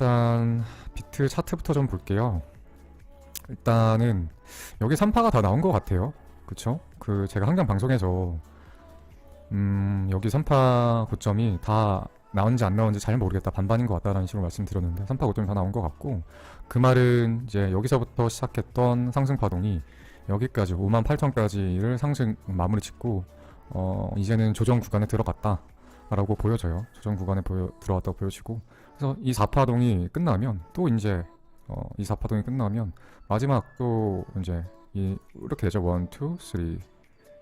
일단 비트 차트부터 좀 볼게요. 일단은 여기 3파가 다 나온 것 같아요. 그쵸? 그 제가 항상 방송에서 음 여기 3파 고점이 다 나온지 안 나온지 잘 모르겠다 반반인 것 같다라는 식으로 말씀드렸는데 3파 고점이 다 나온 것 같고 그 말은 이제 여기서부터 시작했던 상승 파동이 여기까지 5만 8천까지를 상승 마무리 짓고 어 이제는 조정 구간에 들어갔다 라고 보여져요. 조정 구간에 보여 들어갔다고 보여지고 그래서 이 4파동이 끝나면 또 이제 어, 이 4파동이 끝나면 마지막 또 이제 이 이렇게 되죠. 1, 2,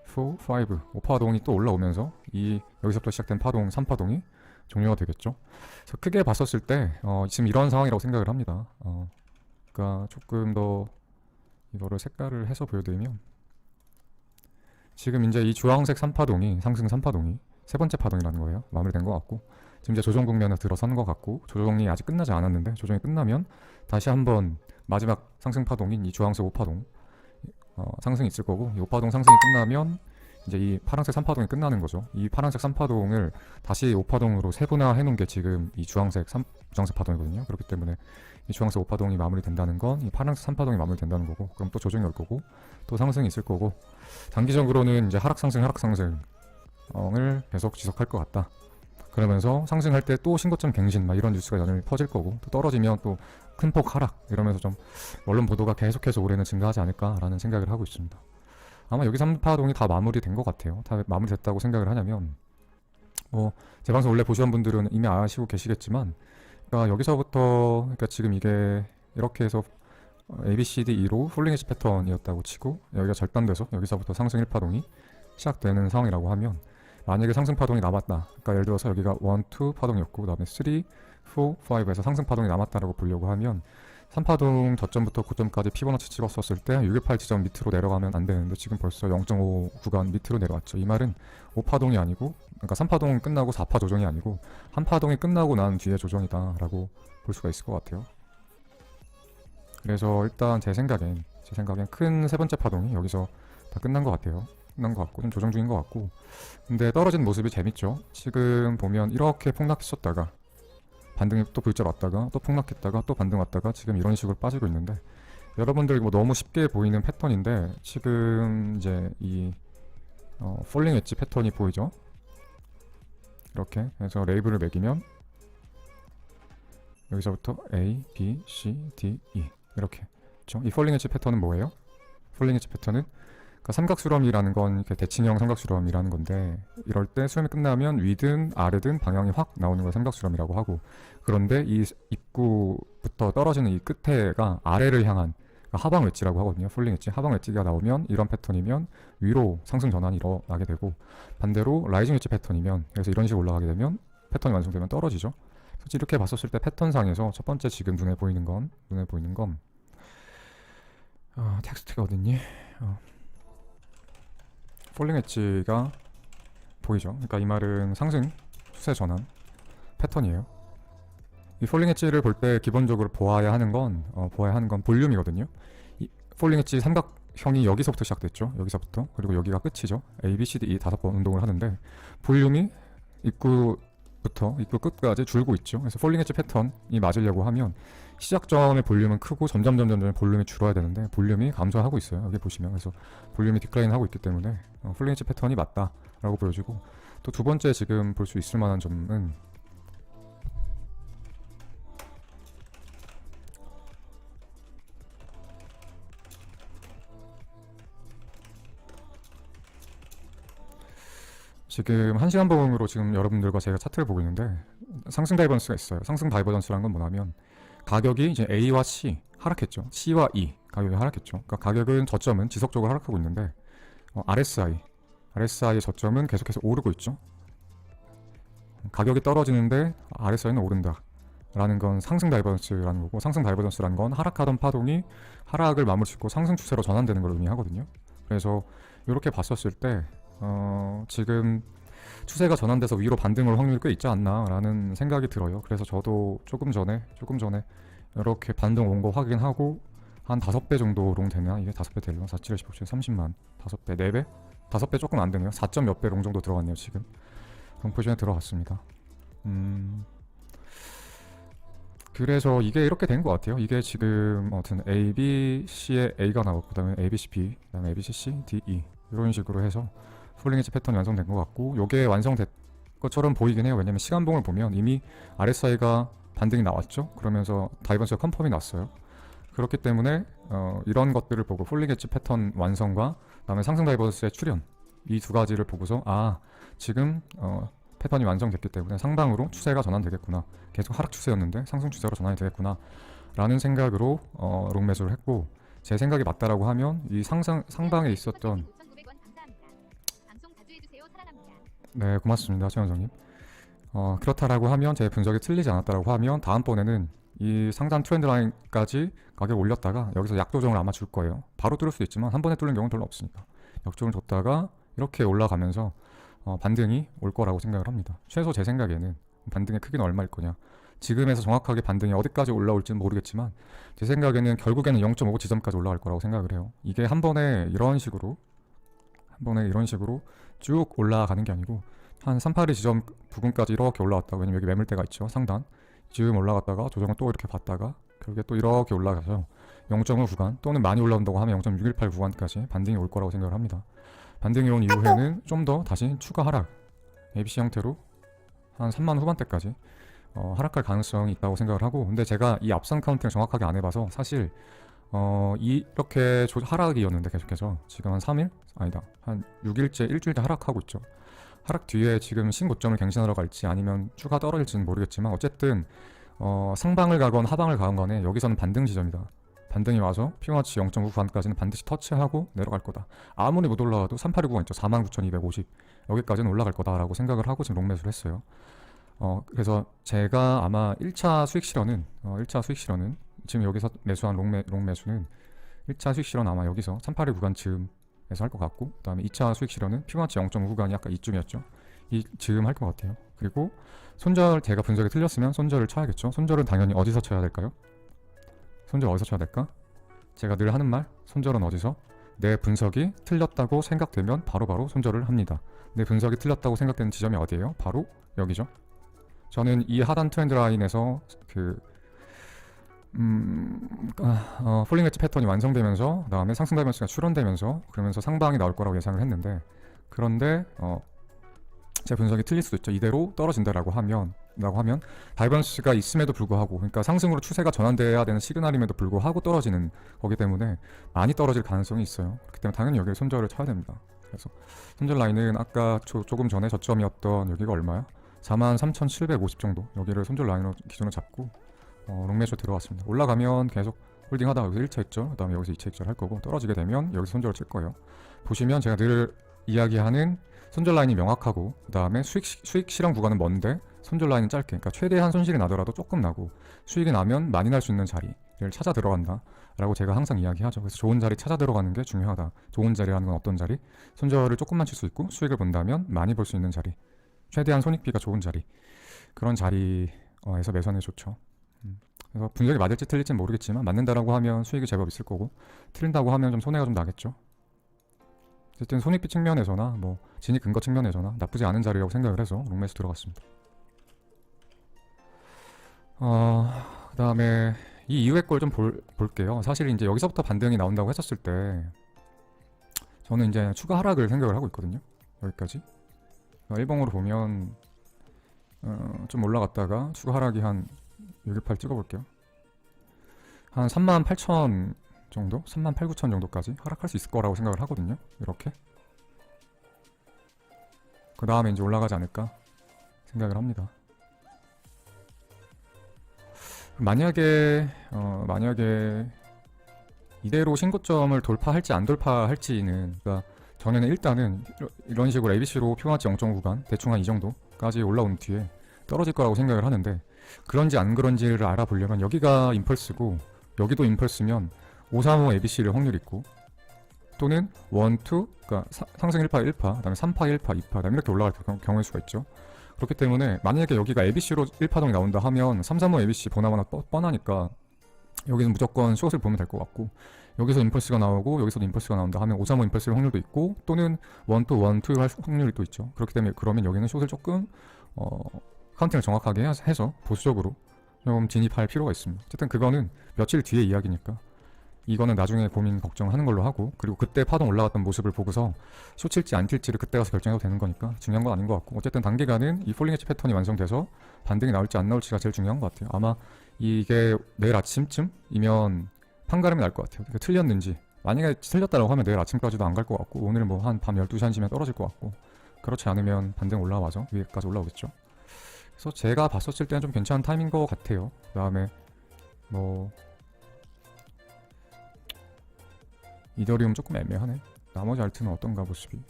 3, 4, 5, 5파동이 또 올라오면서 이 여기서부터 시작된 파동 3파동이 종료가 되겠죠. 그래서 크게 봤었을 때 어, 지금 이런 상황이라고 생각을 합니다. 어, 그러니까 조금 더 이거를 색깔을 해서 보여드리면 지금 이제 이 주황색 3파동이 상승 3파동이 세 번째 파동이라는 거예요. 마무리된 것 같고 지금 이제 조정 국면에 들어선 것 같고 조정이 아직 끝나지 않았는데 조정이 끝나면 다시 한번 마지막 상승 파동인 이 주황색 5파동 어, 상승이 있을 거고 이 5파동 상승이 끝나면 이제 이 파란색 3파동이 끝나는 거죠. 이 파란색 3파동을 다시 5파동으로 세분화해 놓은 게 지금 이 주황색 3 주황색 파동이거든요. 그렇기 때문에 이 주황색 5파동이 마무리된다는 건 이 파란색 3파동이 마무리된다는 거고 그럼 또 조정이 올 거고 또 상승이 있을 거고 단기적으로는 이제 하락 상승 하락 상승 을 계속 지속할 것 같다. 그러면서 상승할 때 또 신고점 갱신 막 이런 뉴스가 연일 퍼질 거고 또 떨어지면 또 큰 폭 하락 이러면서 좀 언론 보도가 계속해서 올해는 증가하지 않을까라는 생각을 하고 있습니다. 아마 여기 3파동이 다 마무리된 것 같아요. 다 마무리됐다고 생각을 하냐면 뭐 제 방송 원래 보시는 분들은 이미 아시고 계시겠지만 그러니까 여기서부터 그러니까 지금 이게 이렇게 해서 A, B, C, D, E로 폴링 에지 패턴이었다고 치고 여기가 절단돼서 여기서부터 상승 1파동이 시작되는 상황이라고 하면 만약에 상승 파동이 남았다. 그러니까 예를 들어서 여기가 1, 2 파동이었고 그다음에 3, 4, 5에서 상승 파동이 남았다라고 보려고 하면 3파동 저점부터 고점까지 피보나치 찍었었을 때 618 지점 밑으로 내려가면 안 되는데 지금 벌써 0.5 구간 밑으로 내려왔죠. 이 말은 5파동이 아니고 그러니까 3파동 끝나고 4파 조정이 아니고 한 파동이 끝나고 난 뒤에 조정이다라고 볼 수가 있을 것 같아요. 그래서 일단 제 생각엔 제 생각엔 큰 세 번째 파동이 여기서 다 끝난 것 같아요. 것 같고 좀 조정 중인 것 같고 근데 떨어진 모습이 재밌죠. 지금 보면 이렇게 폭락했었다가 반등이 또 불절 왔다가 또 폭락했다가 또 반등 왔다가 지금 이런 식으로 빠지고 있는데 여러분들 뭐 너무 쉽게 보이는 패턴인데 지금 이제 이 어, 폴링 엣지 패턴이 보이죠? 이렇게 해서 레이블을 매기면 여기서부터 A, B, C, D, E 이렇게 그렇죠? 이 폴링 엣지 패턴은 뭐예요? 폴링 엣지 패턴은 그러니까 삼각수렴이라는 건 대칭형 삼각수렴이라는 건데 이럴 때 수렴이 끝나면 위든 아래든 방향이 확 나오는 걸 삼각수렴이라고 하고 그런데 이 입구부터 떨어지는 이 끝에가 아래를 향한 그러니까 하방 웨지라고 하거든요. 폴링 웨지 하방 웨지가 나오면 이런 패턴이면 위로 상승 전환이 일어나게 되고 반대로 라이징 웨지 패턴이면 그래서 이런 식으로 올라가게 되면 패턴이 완성되면 떨어지죠. 그래서 이렇게 봤었을 때 패턴상에서 첫 번째 지금 눈에 보이는 건 눈에 보이는 건 어, 텍스트가 어딨니? 어. 폴링 엣지가 보이죠. 그러니까 이 말은 상승 추세 전환 패턴이에요. 이 폴링 엣지를 볼 때 기본적으로 보아야 하는 건 어, 보아야 하는 건 볼륨이거든요. 이 폴링 엣지 삼각형이 여기서부터 시작됐죠. 여기서부터 그리고 여기가 끝이죠. A, B, C, D, E 다섯 번 운동을 하는데 볼륨이 입구부터 입구 끝까지 줄고 있죠. 그래서 폴링 엣지 패턴이 맞으려고 하면 시작점의 볼륨은 크고 점점 점점 점 볼륨이 줄어야 되는데 볼륨이 감소하고 있어요. 여기 보시면 그래서 볼륨이 디클라인 하고 있기 때문에 어, 엣지 패턴이 맞다라고 보여지고 또 두 번째 지금 볼 수 있을 만한 점은 지금 한 시간 봉으로 지금 여러분들과 제가 차트를 보고 있는데 상승 다이버전스가 있어요. 상승 다이버전스라는 건 뭐냐면 가격이 이제 A와 C 하락했죠. C와 E 가격이 하락했죠. 그러니까 가격은 저점은 지속적으로 하락하고 있는데 어, RSI RSI의 저점은 계속해서 오르고 있죠. 가격이 떨어지는데 RSI는 오른다. 라는 건 상승 다이버전스라는 거고 상승 다이버전스라는 건 하락하던 파동이 하락을 마무리 짓고 상승 추세로 전환되는 걸 의미하거든요. 그래서 이렇게 봤었을 때 어, 지금 추세가 전환돼서 위로 반등할 확률이 꽤 있지 않나라는 생각이 들어요. 그래서 저도 조금 전에 조금 전에 이렇게 반등 온 거 확인하고 한 다섯 배 정도 롱 되나 이게 다섯 배 되려나 47, 15, 30만 다섯 배, 네 배, 다섯 배 조금 안 되네요. 4점 몇배 롱 정도 들어갔네요 지금. 롱 포지션에 들어갔습니다. 음. 그래서 이게 이렇게 된 것 같아요. 이게 지금 아무튼 A, B, C에 A가 나오고 그 다음에 A, B, C, B, 그 다음에 A, B, C, C, D, E 이런 식으로 해서 폴링 엣지 패턴이 완성된 것 같고 이게 완성된 것처럼 보이긴 해요. 왜냐면 시간봉을 보면 이미 RSI가 반등이 나왔죠. 그러면서 다이버스가 컨펌이 났어요. 그렇기 때문에 어, 이런 것들을 보고 엣지 패턴 완성과 그다음에 상승 다이버스의 출현 이 두 가지를 보고서 아 지금 어, 패턴이 완성됐기 때문에 상방으로 추세가 전환되겠구나. 계속 하락 추세였는데 상승 추세로 전환이 되겠구나. 라는 생각으로 어, 롱 매수를 했고 제 생각이 맞다라고 하면 이 상상 상방에 있었던 5,900원 감사합니다. 방송 자주 해주세요. 사랑합니다. 네 고맙습니다 최원정님. 어, 그렇다라고 하면 제 분석이 틀리지 않았다라고 하면 다음번에는 이 상단 트렌드 라인까지 가격 올렸다가 여기서 약조정을 아마 줄 거예요. 바로 뚫을 수 있지만 한 번에 뚫는 경우는 별로 없으니까 약조정을 줬다가 이렇게 올라가면서 어, 반등이 올 거라고 생각을 합니다. 최소 제 생각에는 반등의 크기는 얼마일 거냐. 지금에서 정확하게 반등이 어디까지 올라올지는 모르겠지만 제 생각에는 결국에는 0.5 지점까지 올라갈 거라고 생각을 해요. 이게 한 번에 이런 식으로 한 번에 이런 식으로 쭉 올라가는 게 아니고 한 382 지점 부근까지 이렇게 올라왔다. 왜냐면 여기 매물대가 있죠. 상단. 지금 올라갔다가 조정을 또 이렇게 봤다가 결국에 또 이렇게 올라가서 0.5 구간 또는 많이 올라온다고 하면 0.618 구간까지 반등이 올 거라고 생각을 합니다. 반등이 온 이후에는 좀 더 다시 추가 하락 ABC 형태로 한 3만 후반대까지 어, 하락할 가능성이 있다고 생각을 하고 근데 제가 이 앞선 카운팅을 정확하게 안 해봐서 사실 어, 이렇게 조, 하락이었는데 계속해서 지금 한 3일? 아니다 한 6일째 일주일째 하락하고 있죠 하락 뒤에 지금 신고점을 갱신하러 갈지 아니면 추가 떨어질지는 모르겠지만 어쨌든 어, 상방을 가건 하방을 가건 간에 여기서는 반등 지점이다. 반등이 와서 피부마치 0.9 구간까지는 반드시 터치하고 내려갈 거다. 아무리 못 올라와도 382 구간 있죠. 49,250 여기까지는 올라갈 거다라고 생각을 하고 지금 롱매수를 했어요. 어, 그래서 제가 아마 1차 수익 실현은 어, 1차 수익 실현은 지금 여기서 매수한 롱매, 롱매수는 1차 수익 실현 아마 여기서 382 구간 즈음 에서 할 것 같고 그 다음에 2차 수익 실현은 피부마치 0.5 구간이 아까 이쯤이었죠 이 즈음 할것 같아요 그리고 손절 제가 분석이 틀렸으면 손절을 쳐야겠죠 손절은 당연히 어디서 쳐야 될까요? 손절 어디서 쳐야 될까? 제가 늘 하는 말 손절은 어디서? 내 분석이 틀렸다고 생각되면 바로바로 손절을 합니다 내 분석이 틀렸다고 생각되는 지점이 어디예요? 바로 여기죠 저는 이 하단 트렌드 라인에서 그 음, 아, 어, 폴링 웨지 패턴이 완성되면서 그다음에 상승 다이버스가 출현되면서 그러면서 상방이 나올 거라고 예상을 했는데 그런데 어, 제 분석이 틀릴 수도 있죠. 이대로 떨어진다라고 하면 라고 하면 다이버스가 있음에도 불구하고 그러니까 상승으로 추세가 전환돼야 되는 시그널임에도 불구하고 떨어지는 거기 때문에 많이 떨어질 가능성이 있어요. 그렇기 때문에 당연히 여기에 손절을 쳐야 됩니다. 그래서 손절 라인은 아까 조, 조금 전에 저점이었던 여기가 얼마야? 43,750 정도 여기를 손절 라인으로 기준으로 잡고 어, 롱매쇼 들어왔습니다. 올라가면 계속 홀딩하다가 여기서 1차 익절, 그 다음에 여기서 2차 익절 할 거고 떨어지게 되면 여기서 손절을 칠 거예요. 보시면 제가 늘 이야기하는 손절 라인이 명확하고 그 다음에 수익 시- 수익 실현 구간은 먼데 손절 라인은 짧게. 그러니까 최대한 손실이 나더라도 조금 나고 수익이 나면 많이 날 수 있는 자리를 찾아 들어간다 라고 제가 항상 이야기하죠. 그래서 좋은 자리 찾아 들어가는 게 중요하다. 좋은 자리라는 건 어떤 자리? 손절을 조금만 칠 수 있고 수익을 본다면 많이 벌수 있는 자리. 최대한 손익비가 좋은 자리 그런 자리에서 매수하는 게 좋죠. 음. 그래서 분석이 맞을지 틀릴지는 모르겠지만 맞는다라고 하면 수익이 제법 있을 거고 틀린다고 하면 좀 손해가 좀 나겠죠. 어쨌든 손익비 측면에서나 뭐 진입 근거 측면에서나 나쁘지 않은 자리라고 생각을 해서 롱매수 들어갔습니다. 어, 그 다음에 이 이후의 걸 좀 볼게요. 사실 이제 여기서부터 반등이 나온다고 했었을 때 저는 이제 추가 하락을 생각을 하고 있거든요. 여기까지. 어, 일봉으로 보면 어, 좀 올라갔다가 추가 하락이 한 618 찍어볼게요. 한 3만 8천 정도? 3만 8, 9천 정도까지 하락할 수 있을 거라고 생각을 하거든요. 이렇게. 그 다음에 이제 올라가지 않을까 생각을 합니다. 만약에 어, 만약에 이대로 신고점을 돌파할지 안 돌파할지는 그러니까 전에는 일단은 이런 식으로 ABC로 0.5 구간 대충 한 이 정도까지 올라온 뒤에 떨어질 거라고 생각을 하는데 그런지 안 그런지를 알아보려면 여기가 임펄스고 여기도 임펄스면 535 ABC를 확률 있고 또는 1, 2 그러니까 사- 상승 1파 1파 그 다음에 3파 1파 2파 그다음에 이렇게 올라갈 경- 경우일 수가 있죠. 그렇기 때문에 만약에 여기가 ABC로 1파동이 나온다 하면 335 ABC 보나마나 뻔- 뻔하니까 여기는 무조건 숏을 보면 될 것 같고 여기서 임펄스가 나오고 여기서도 임펄스가 나온다 하면 535 임펄스일 확률도 있고 또는 1, 2, 1, 2할 확률이 또 있죠. 그렇기 때문에 그러면 여기는 숏을 조금 어, 카운팅을 정확하게 해- 해서 보수적으로 좀 진입할 필요가 있습니다. 어쨌든 그거는 며칠 뒤의 이야기니까 이거는 나중에 고민 걱정하는 걸로 하고 그리고 그때 파동 올라갔던 모습을 보고서 쇼 칠지 안 칠지를 그때 가서 결정해도 되는 거니까 중요한 건 아닌 것 같고 어쨌든 단기간은 이 폴링 엣지 패턴이 완성돼서 반등이 나올지 안 나올지가 제일 중요한 것 같아요. 아마 이게 내일 아침쯤이면 판가름이 날 것 같아요. 그러니까 틀렸는지 만약에 틀렸다고 하면 내일 아침까지도 안 갈 것 같고 오늘 뭐한 밤 12시 1시면 떨어질 것 같고 그렇지 않으면 반등 올라와서 위에까지 올라오겠죠. 그래서 제가 봤었을 때는 좀 괜찮은 타임인 것 같아요. 그 다음에 뭐 이더리움 조금 애매하네. 나머지 알트는 어떤가 모습이.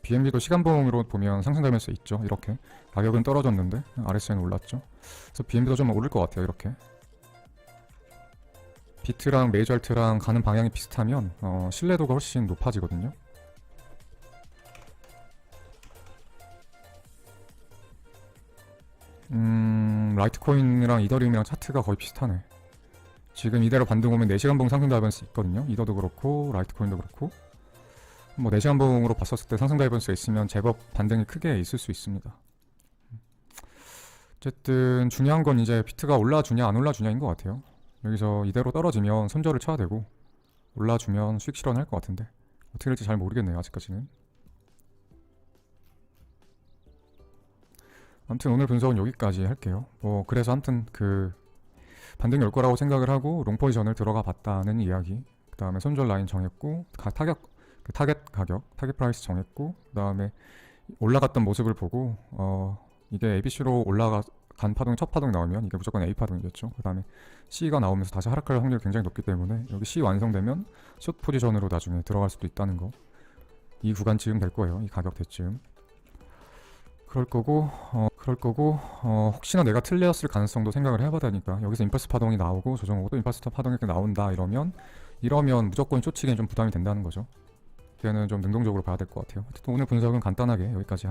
BMD도 시간봉으로 보면 수 있죠. 이렇게 가격은 떨어졌는데 RSI는 올랐죠. 그래서 BMD도 좀 오를 것 같아요. 이렇게 비트랑 메이저 알트랑 가는 방향이 비슷하면 어, 신뢰도가 훨씬 높아지거든요. 음, 라이트코인이랑 이더리움이랑 차트가 거의 비슷하네. 지금 이대로 반등 오면 4시간 봉 상승 다이번스 있거든요. 이더도 그렇고 라이트코인도 그렇고 뭐 4시간 봉으로 봤었을 때 상승 다이번스가 있으면 제법 반등이 크게 있을 수 있습니다. 어쨌든 중요한 건 이제 비트가 올라주냐 안 올라주냐인 것 같아요. 여기서 이대로 떨어지면 손절을 쳐야 되고 올라주면 수익 실현할 것 같은데 어떻게 될지 잘 모르겠네요 아직까지는. 아무튼 오늘 분석은 여기까지 할게요. 뭐 그래서 아무튼 그 반등이 올 거라고 생각을 하고 롱 포지션을 들어가 봤다는 이야기. 그 다음에 손절 라인 정했고 가, 타격 그 타겟 가격 타겟 프라이스 정했고 그 다음에 올라갔던 모습을 보고 어 이게 ABC로 올라간 파동 첫 파동 나오면 이게 무조건 A 파동이겠죠. 그 다음에 C가 나오면서 다시 하락할 확률이 굉장히 높기 때문에 여기 C 완성되면 숏 포지션으로 나중에 들어갈 수도 있다는 거. 이 구간쯤 될 거예요. 이 가격 대쯤. 그럴 거고 어 그럴 거고 어 혹시나 내가 틀렸을 가능성도 생각을 해봐야 되니까 여기서 임펄스 파동이 나오고 조정 오고 또 임펄스 파동이 나온다 이러면 이러면 무조건 쇼치기엔 좀 부담이 된다는 거죠. 걔는 좀 능동적으로 봐야 될 것 같아요. 어쨌든 오늘 분석은 간단하게 여기까지 하겠습니다.